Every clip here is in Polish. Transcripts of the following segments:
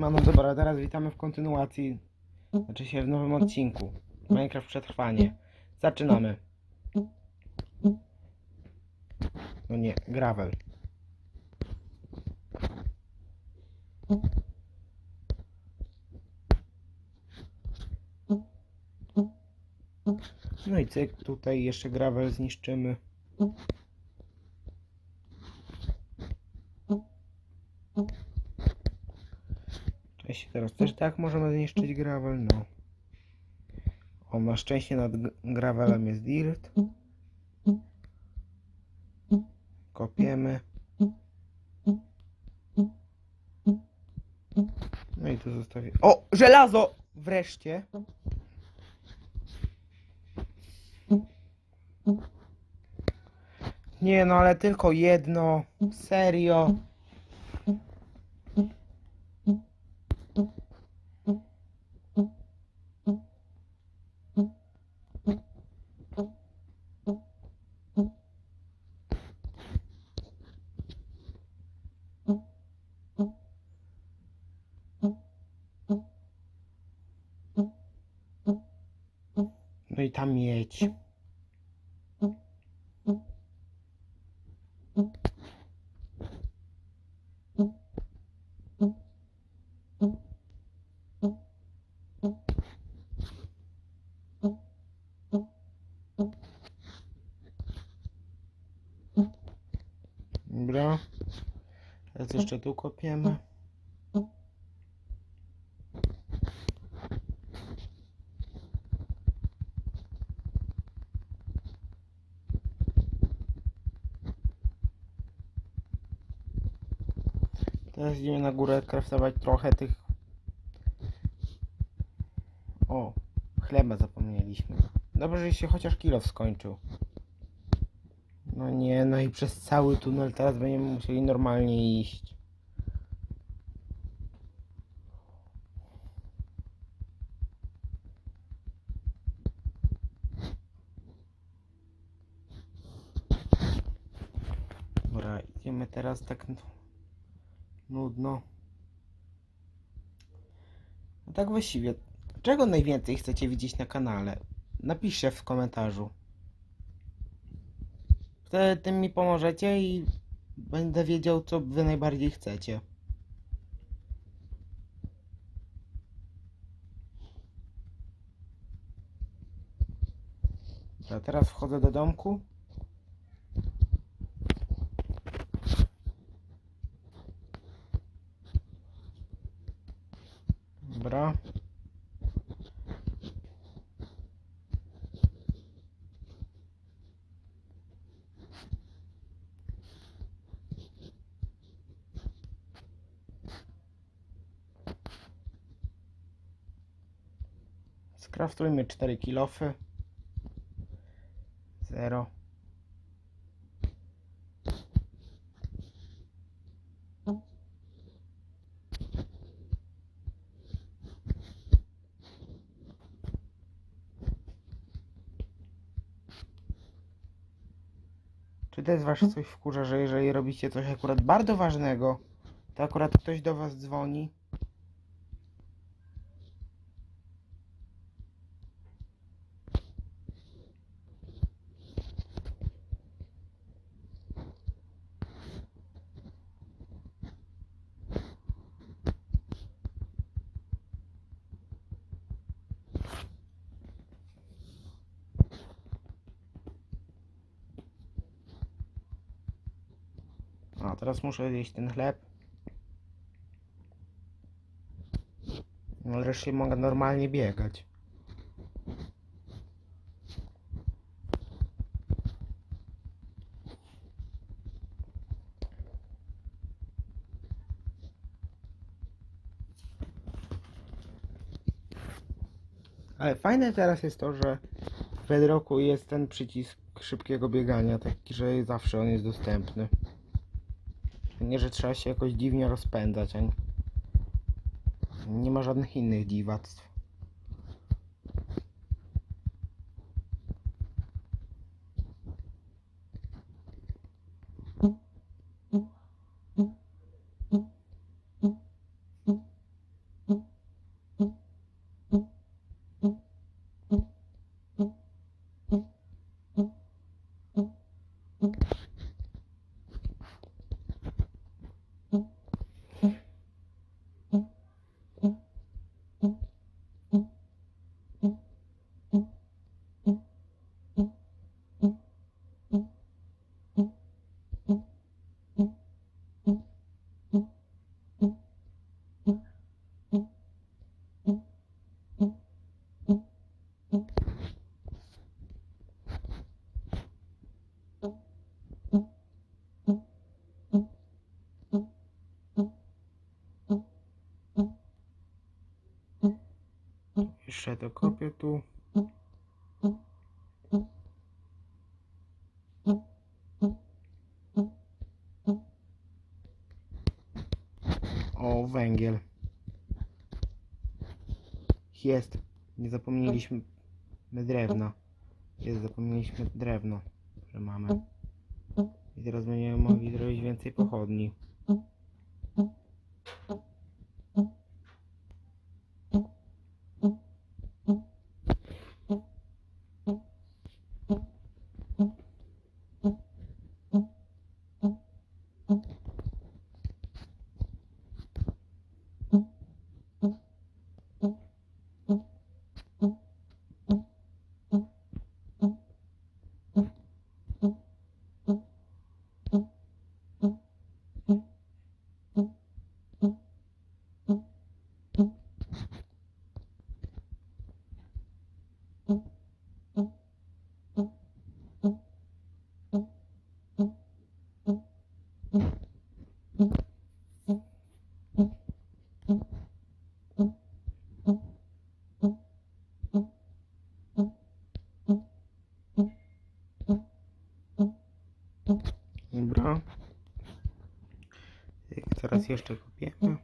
No, no dobra, teraz witamy w kontynuacji, znaczy się w nowym odcinku. Minecraft Przetrwanie. Zaczynamy. No nie, gravel. No i cyk, tutaj jeszcze gravel zniszczymy. Teraz też tak możemy zniszczyć gravel, no. O, na szczęście nad gravelem jest dirt. Kopiemy. No i tu zostawię. O! Żelazo! Wreszcie! Nie no, ale tylko jedno. Serio. No i tam mieć. Teraz jeszcze tu kopiemy. Teraz idziemy na górę kraftować trochę tych... O, chleba zapomnieliśmy. Dobrze, że się chociaż kilo skończył. No nie, no i przez cały tunel teraz będziemy musieli normalnie iść. Dobra, idziemy teraz tak nudno. A tak właściwie, czego najwięcej chcecie widzieć na kanale? Napiszcie w komentarzu. Wtedy tym mi pomożecie i będę wiedział, co wy najbardziej chcecie. A teraz wchodzę do domku. Dobra. Skraftujmy 4 kilofy. 0. Czy jest wasze coś wkurza, że jeżeli robicie coś akurat bardzo ważnego, to akurat ktoś do was dzwoni? A teraz muszę zjeść ten chleb. No wreszcie mogę normalnie biegać. Ale fajne teraz jest to, że w Bedrocku jest ten przycisk szybkiego biegania, taki, że zawsze on jest dostępny. Nie, że trzeba się jakoś dziwnie rozpędzać, nie ma żadnych innych dziwactw. Pierwsze to kopię tu. O, węgiel. Jest. Nie zapomnieliśmy drewna. Jest, zapomnieliśmy drewno, że mamy. I teraz będziemy mogli zrobić więcej pochodni. Jeszcze kopiemy.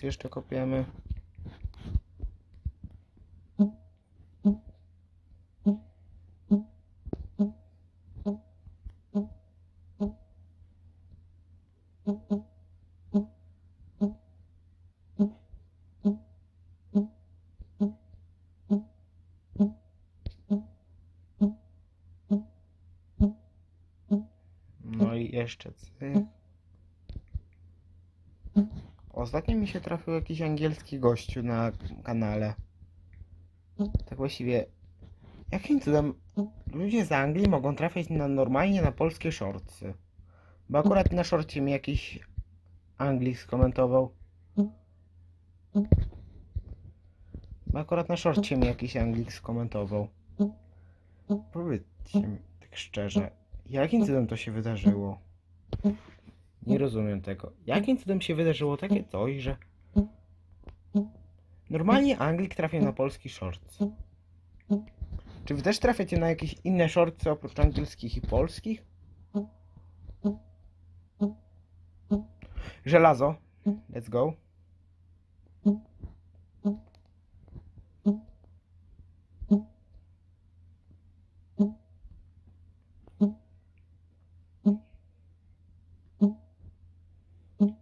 Teraz jeszcze kopiemy. Jeszcze. Ostatnio mi się trafił jakiś angielski gościu na kanale. Tak właściwie, jakim cudem ludzie z Anglii mogą trafiać na normalnie na polskie shortsy? Bo akurat na szorcie mi jakiś Anglik skomentował. Bo akurat na szorcie mi jakiś Anglik skomentował. Powiedzcie mi tak szczerze, jakim cudem to się wydarzyło? Nie rozumiem tego. Jakim cudem się wydarzyło takie coś, że normalnie Anglik trafia na polski shorts? Czy wy też trafiacie na jakieś inne shortsy oprócz angielskich i polskich? Żelazo. Let's go.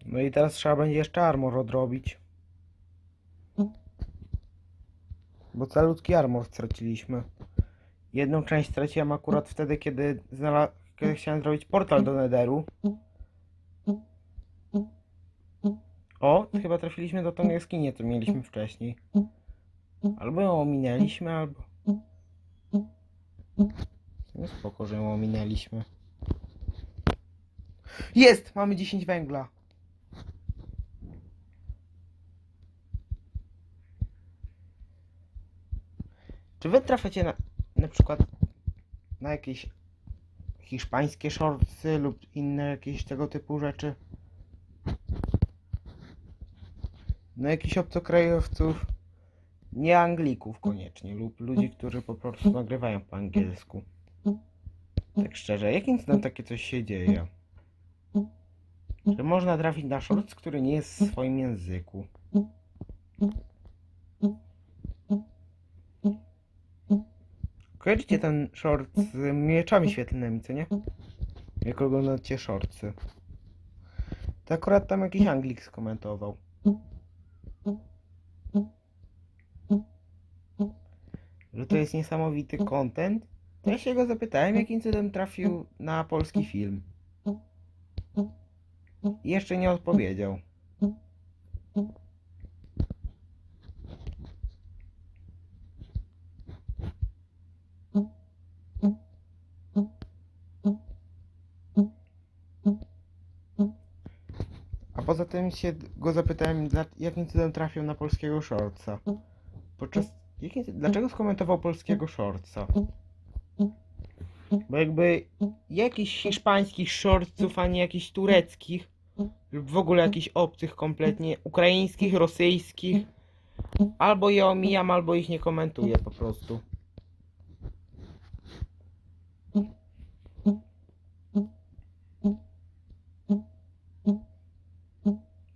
No i teraz trzeba będzie jeszcze armor odrobić. Bo calutki armor straciliśmy. Jedną część straciłem akurat wtedy, kiedy, kiedy chciałem zrobić portal do Netheru. O, chyba trafiliśmy do tą jaskinię, co mieliśmy wcześniej. Albo ją ominęliśmy, albo... No spoko, że ją ominęliśmy. Jest! Mamy 10 węgla. Czy wy trafiacie na, na przykład na jakieś hiszpańskie shortsy lub inne jakieś tego typu rzeczy? Na jakichś obcokrajowców? Nie Anglików koniecznie, lub ludzi, którzy po prostu nagrywają po angielsku. Tak szczerze, jakim cudem takie coś się dzieje? Że można trafić na shorts, który nie jest w swoim języku. Kojarzycie ten short z mieczami świetlnymi, co nie? Jak oglądacie shortsy. To akurat tam jakiś Anglik skomentował. Że to jest niesamowity content. To ja się go zapytałem, jakim cudem trafił na polski film. I jeszcze nie odpowiedział. Poza tym się go zapytałem, jakim cudem trafił na polskiego shortsa. Podczas... Jakim, dlaczego skomentował polskiego shortsa? Bo jakby jakichś hiszpańskich shortców, a nie jakichś tureckich lub w ogóle jakichś obcych kompletnie, ukraińskich, rosyjskich, albo je omijam, albo ich nie komentuję po prostu.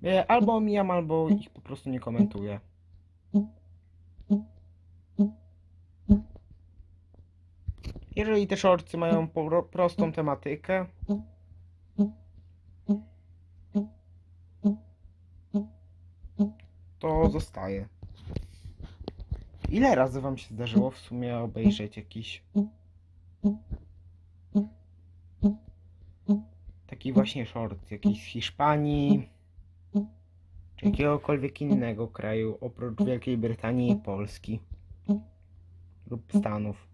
E, Albo omijam, albo ich po prostu nie komentuję. Jeżeli te shortsy mają prostą tematykę, to zostaje. Ile razy wam się zdarzyło w sumie obejrzeć jakiś taki właśnie short, jakiś z Hiszpanii czy jakiegokolwiek innego kraju oprócz Wielkiej Brytanii i Polski lub Stanów?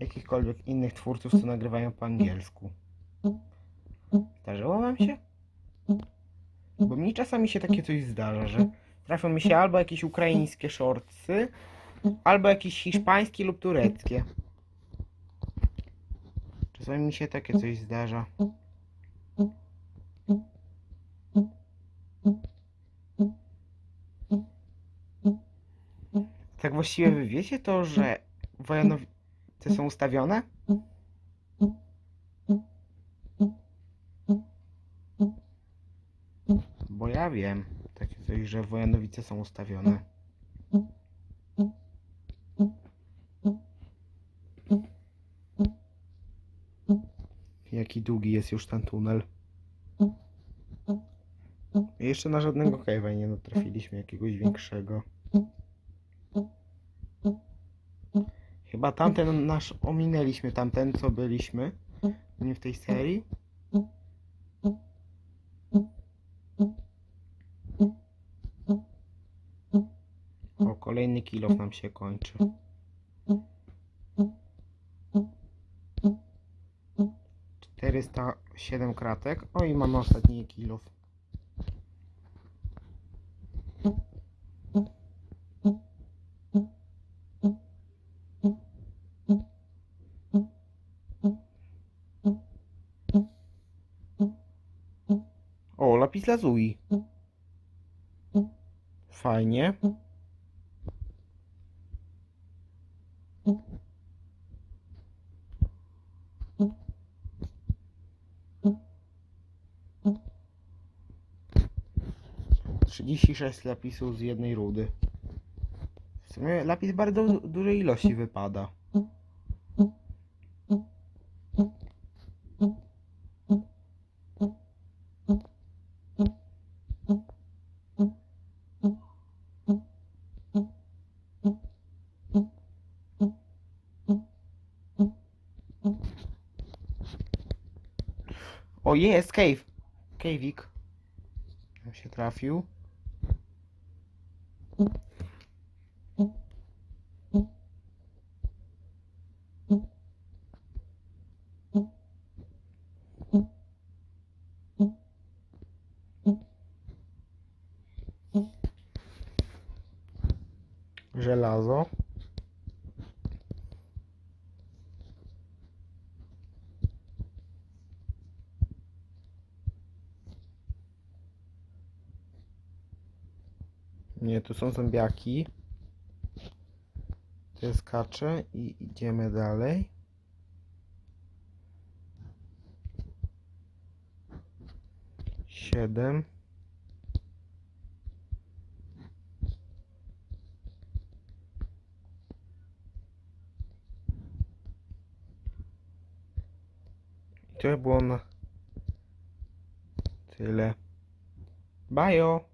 Jakichkolwiek innych twórców, co nagrywają po angielsku. Zdarzyło wam się? Bo mi czasami się takie coś zdarza, że trafią mi się albo jakieś ukraińskie shortsy, albo jakieś hiszpańskie lub tureckie. Czasami mi się takie coś zdarza. Tak właściwie wy wiecie to, że Wojanowice są ustawione? Bo ja wiem takie coś, że Wojanowice są ustawione. Jaki długi jest już ten tunel. Jeszcze na żadnego cave'a nie natrafiliśmy jakiegoś większego. Chyba tamten nasz ominęliśmy, tamten co byliśmy. Nie w tej serii. O, kolejny kilof nam się kończy. Siedem kratek. O i mamy ostatni kilof. Lapis lazuli. Fajnie. Trzydzieści sześć lapisów z jednej rudy. W sumie lapis bardzo du- dużej ilości wypada. O, jest cave. Cave'ik. Nam się trafił. Żelazo. Tu są zombiaki. To jest kacze i idziemy dalej. Siedem. I to było na tyle. Bajo!